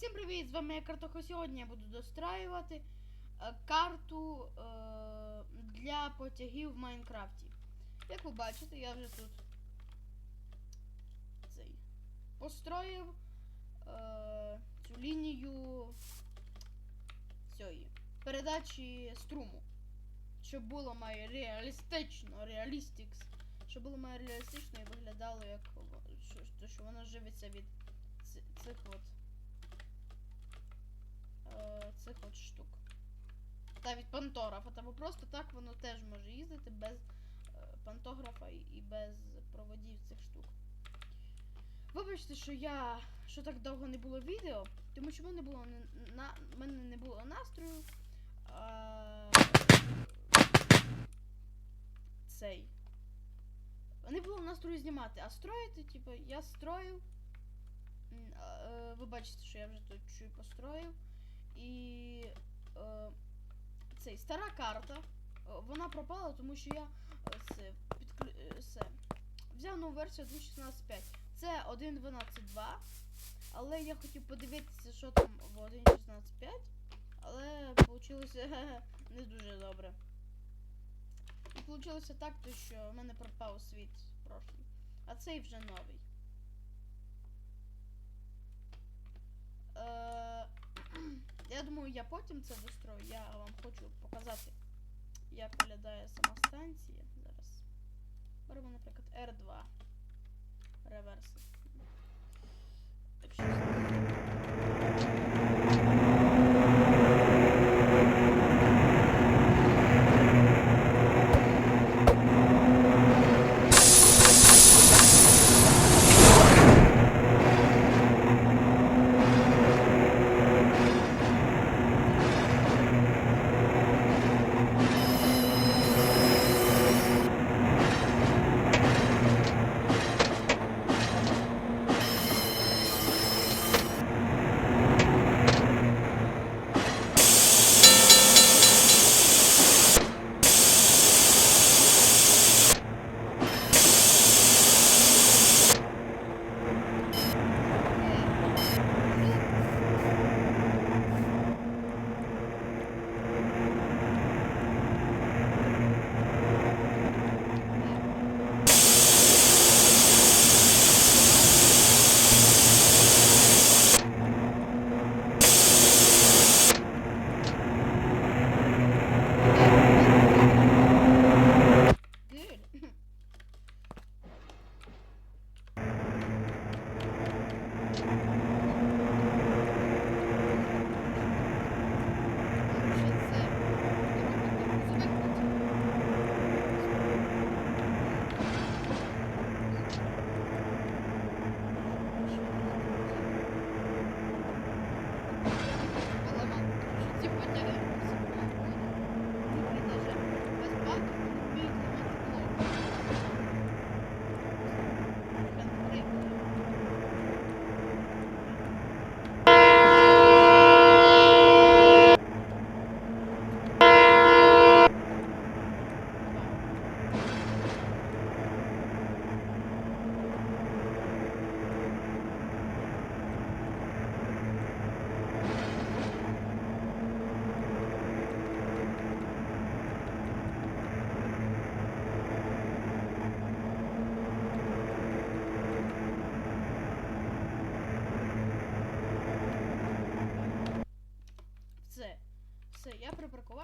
Всім привіт! З вами я Картохо. Сьогодні я буду достраювати е, карту е, для потягів в Майнкрафті. Як ви бачите, я вже тут цей построїв е, цю лінію цієї передачі струму. Щоб було має реалістично, реалістикс. Щоб було має реалістично і виглядало як що, що, воно живиться від цих от е, цих от штук. Та від пантографа. Бо просто так воно теж може їздити без е, пантографа і, без проводів цих штук. Вибачте, що я що так довго не було відео, тому що мене було не, на, мене не було настрою. А, цей. Не було настрою знімати, а строїти, типу, я а, е, Ви бачите, що я вже тут чуть построїв. І е, цей стара карта. е, Вона пропала, тому що я це, підклю... це, взяв нову версію 1.16.5. Це 1.12.2. Але я хотів подивитися, що там в 1.16.5. Але вийшло не дуже добре. І вийшло так, то що в мене пропав світ прошлий. А цей вже новий. Е, я думаю, я потім це дострою. Я вам хочу показати, як виглядає сама станція. Зараз. Беремо, наприклад, R2. Реверс. Так що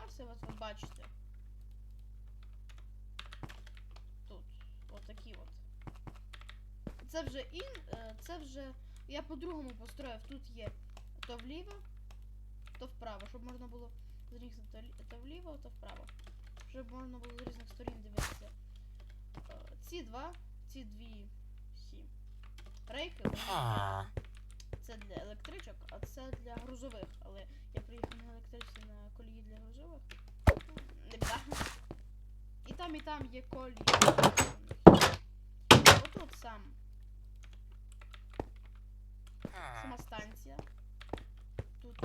припаркувався, от ви бачите. Тут. Отакі от. Це вже ін. Це вже. Я по-другому построїв. Тут є то вліво, то вправо, щоб можна було з то, вліво, то вправо. Щоб можна було з різних сторін дивитися. Ці два, ці дві сі. Рейки, це для електричок, а це для грузових. Але я приїхав на електричці на колії для грузових. Ну, Не біда. І там, і там є колії. Отут сам. Сама станція. Тут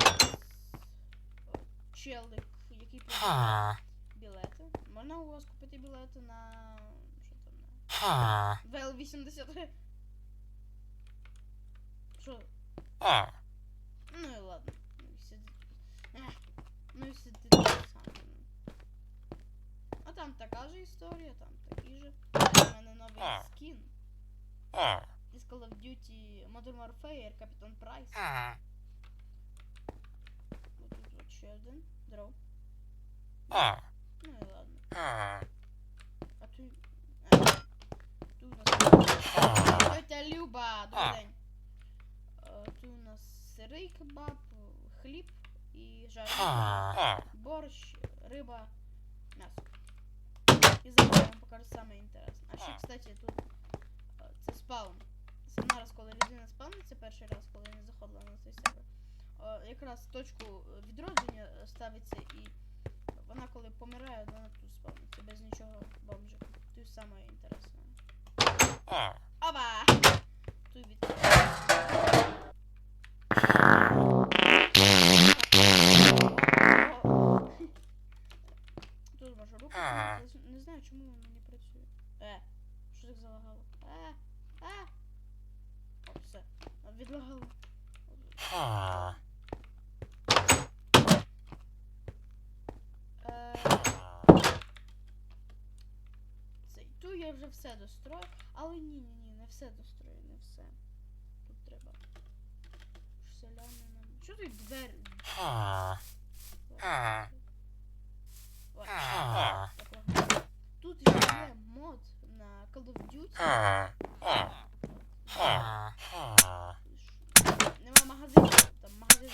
челик, який продає білети. Можна у вас купити білети на. Що там на. ВЛ-80. Що? Ну, Ну, якщо ти так сам. ну. А там така же історія, там такий же. У мене новий скін. Із Call of Duty Modern Warfare, Капітан Прайс. Ось тут от ще один. Дров. Ну і ладно. А тут... А, тут у нас... Тетя Люба, добрий день. Тут у нас сирий кебаб, хліб і жарений борщ, риба, м'ясо. І зараз я вам покажу саме інтересне. А ще, кстати, тут е, це спаун. Це нараз, коли людина спавниться перший раз, коли не заходила на цей сервер. е, Якраз точку відродження ставиться і вона коли помирає, вона тут спавниться. Без нічого бомжика. Тут саме інтересне. Опа! Тут відкривається. Тут. Ага. помити. Не знаю, чому воно не працює. Е, що так залагало? Е, е. О, все. Відлагало. Е. Тут я вже все дострою. Але ні, ні, ні, не все дострою, не все. Тут треба. Селяни. Що тут двері? Тут є мод на Call of Duty. Нема магазину, там магазин.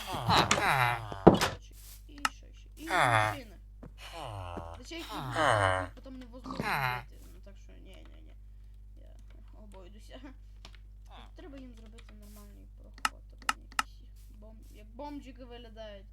І що ще? І машини. Зачем їх потім невозможно вбити. Ну так що ні, ні, ні. Я обойдуся. Треба їм зробити нормальний проход, або вони якісь їх бом... як бомжики виглядають.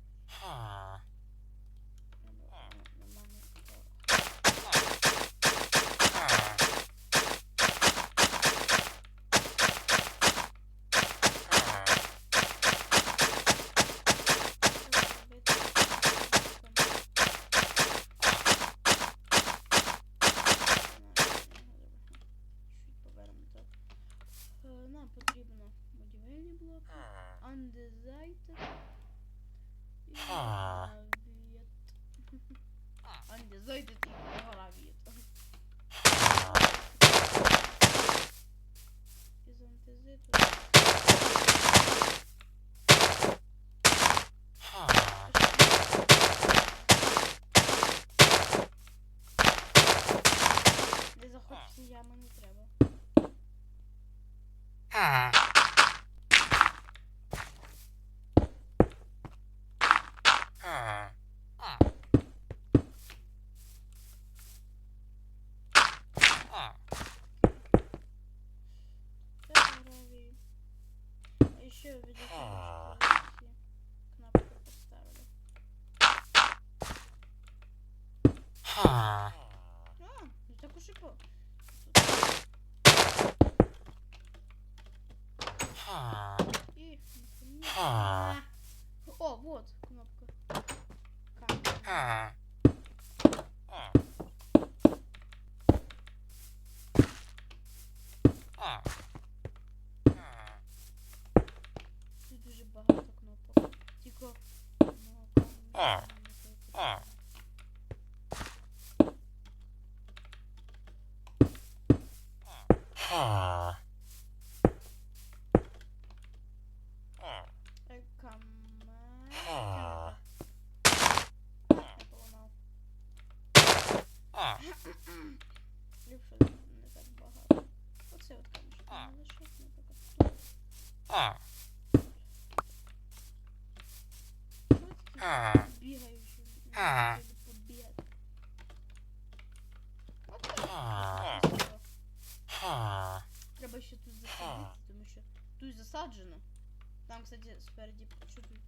Кстати, спереді. Що тут?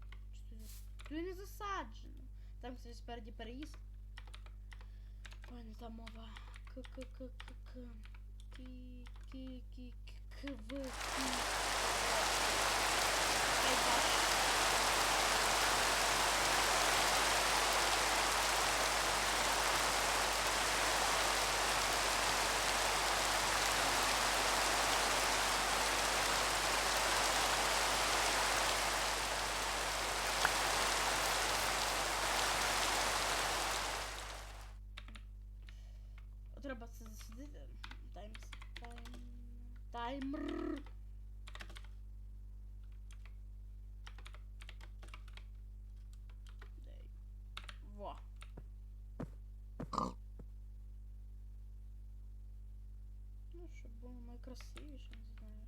Що тут? Тут не засаджено. Там, кстати, спереді переїзд. Ой, не та мова. К к к к к Кі кі кі к в кі. Ай, Таймс. Тайм. Таймер. Дай. Во. Ну, щоб було найкрасивіше, не знаю.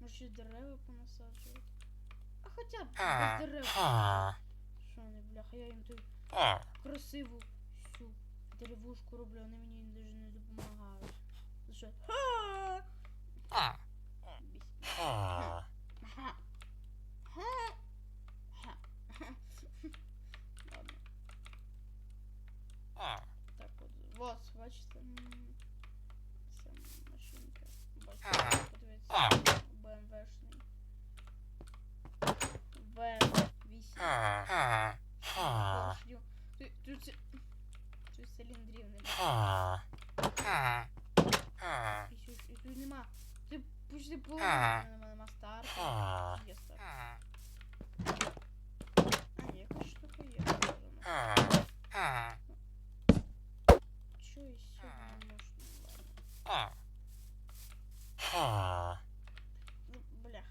Може дерева понасаджувати. А хоча б без дерев. Що вони, бляха, я їм тут красиву всю деревушку роблю, вони мені навіть не допомагають. Ха. Ха. Ха. Ладно. Так от, вот, бачите, м, ця машинка. Бачите, подивіться, БМВшний. БМ-8. Поршню. Тут, тут, це- тут циліндрів нема. І, сю- і тут нема. Ти почти половина нема, нема старта. Є старт. А, якась штука є. бажано. Чо і сьо не можна? Ладно. Бляха.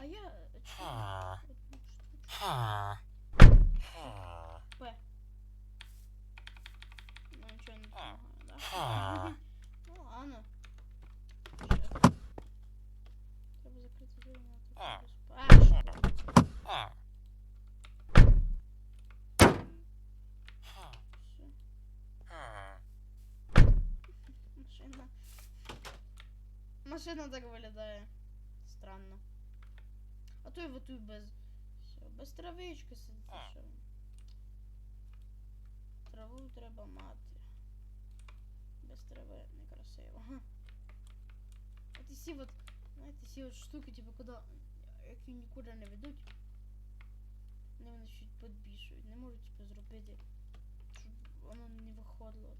А я... е, чо? Одну штучку. П. Ну, нічого не допомагає, да? Ну, ладно. Щас. Треба закрити двері на тут. А, що? Все. Машина. Машина так виглядає. Странно. А то й вот тут без. Все, без травички сидить. Що? Траву треба мати. Без трави некрасиво. От і сі от, знаєте, сі от штуки, типу, куди, які нікуди не ведуть. Вони мене чуть підбішують. Не можуть, типу, зробити, щоб воно не виходило.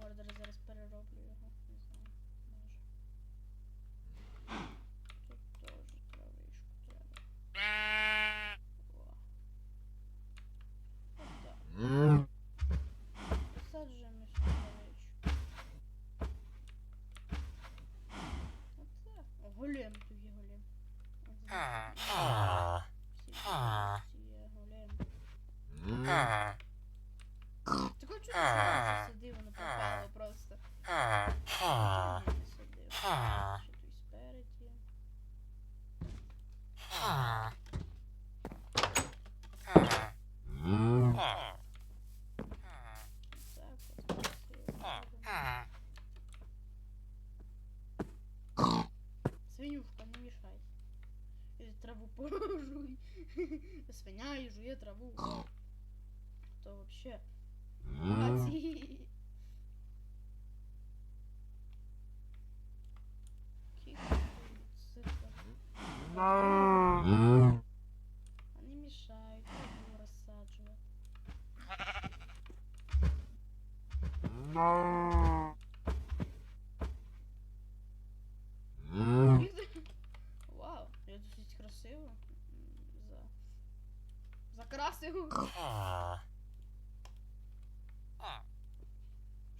Зараз зараз перероблю його. Не знаю. Може. Тут теж травичку треба. О. Отак. Посаджуємо сюди травичку. Оце. О, голем тут є голем. От звідси. Всі всі є голем. Так от чого ти сюди воно попало просто. Чого я не садив? Ще тут і спереді. Так, от красиво. Свинюшка, не мешай. Или траву пожуй. Свиня и жує траву. То вообще. Молодці. А не мешають, траву розсаджувати. Вау, я досить красиво. М, За... Закрасив.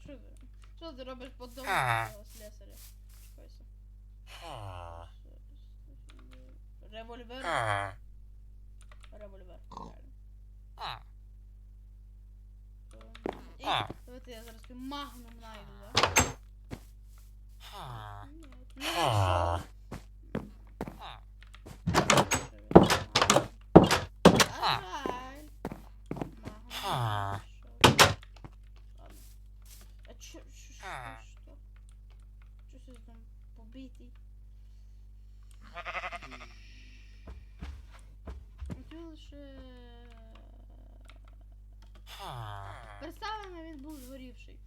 Що ти? Що ти робиш по дому цього слесаря? Чекайся. Револьвер. Револьвер. І, давайте я зараз магнум найду, да? Нет, не знайшов. На жаль. Магнум не знайшов. Ладно. А чо, що, що, що? Щось я там побитий. Лише... Представлено, він був згорівший.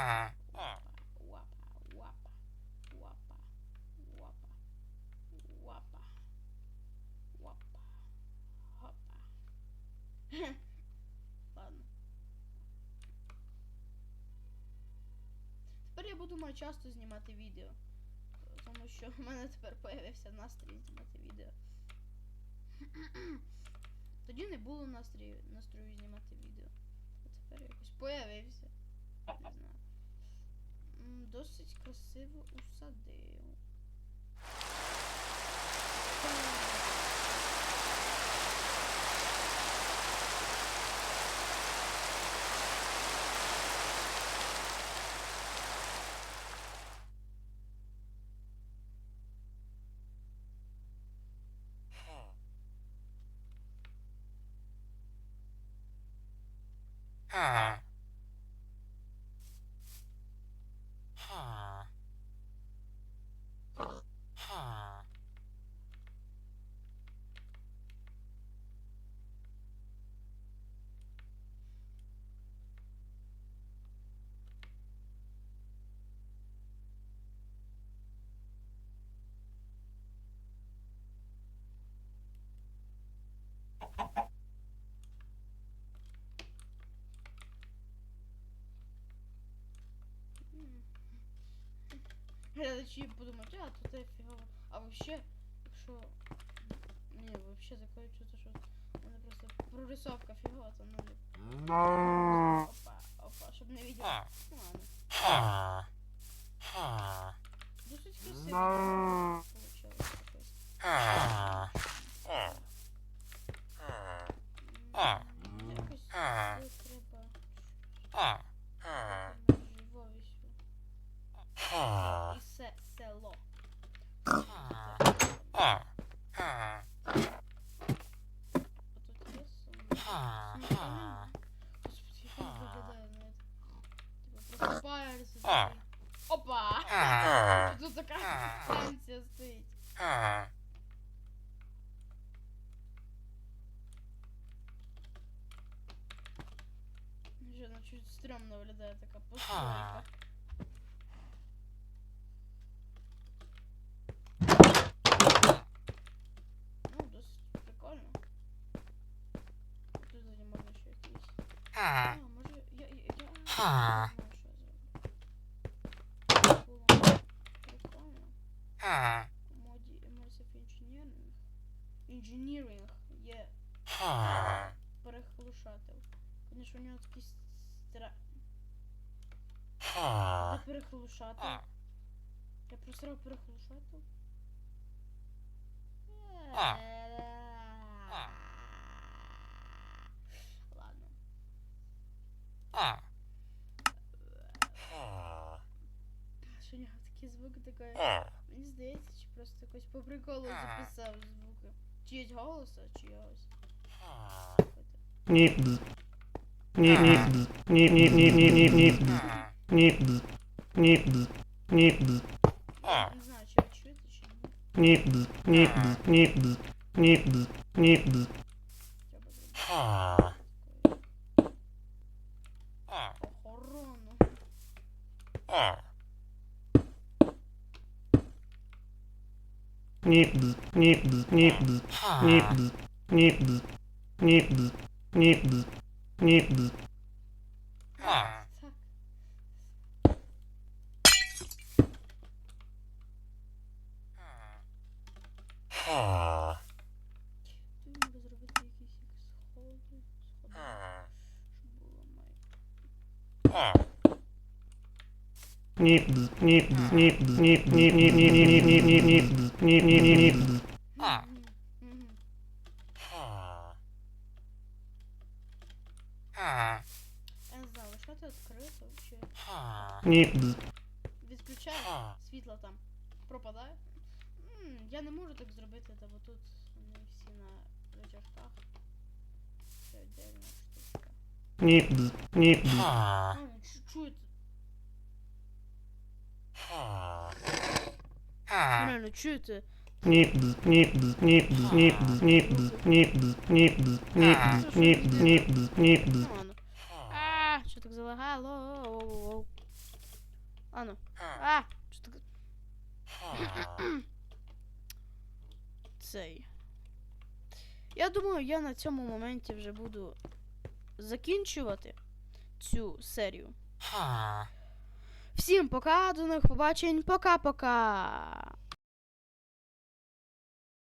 Уапа. Уапа, уапа, уапа, уапа, уапа, уапа, хопа. Ладно. Тепер я буду маю часто знімати відео. Тому що в мене тепер появився настрій знімати відео. Тоді не було настрою настрою знімати відео. А тепер якось появився. Не знаю. dosyć krasivo usadeją. Ah. ah. Глядачі подумають, а тут це фігово. А вообще, якщо. Ні, вообще таке чувство, що в мене просто прорисовка фігова, то ну. Опа, опа, щоб не виділи. Huh. Ну ладно. Huh. Huh. Досить красиво получилось якось. Опа! Тут така станція стоїть. Вже вона чуть стрьомно виглядає така постройка. А, може, я, я, я... Ха. Ха. Моді емоцій інженіринг. Інженіринг є перехлушатель. Тому що у нього такий стра... Це перехлушатель. Я просрав перехлушатель. Yeah. Що нього такі звуки такі. Мені здається, чи просто якось по приколу записав звуки. Чиїсь голоса, чиїсь. Ні. Ні, ні, ні, ні, ні, ні, ні, ні, ні, ні, ні, Huh. Не знаю, чи ви чуєте, чи ні. ні, ні, ні, ні, ні, Треба зробити Ah. Я не знаю, відкрито чи Huh. ні, відключаю, світло там пропадає. М, Я не можу так зробити, та бо тут вони всі на витяжках. Це отдельна штука. Ну Реально, чуєте? ні, ні, ні, ні, ні, ні, ні, ні, ні, ні, ні, ні, Ну ладно. А, що так залагало? Оу-оу-оу. А ну. Що так цей. Я думаю, я на цьому моменті вже буду закінчувати цю серію. Всім пока, до нових побачень, пока-пока.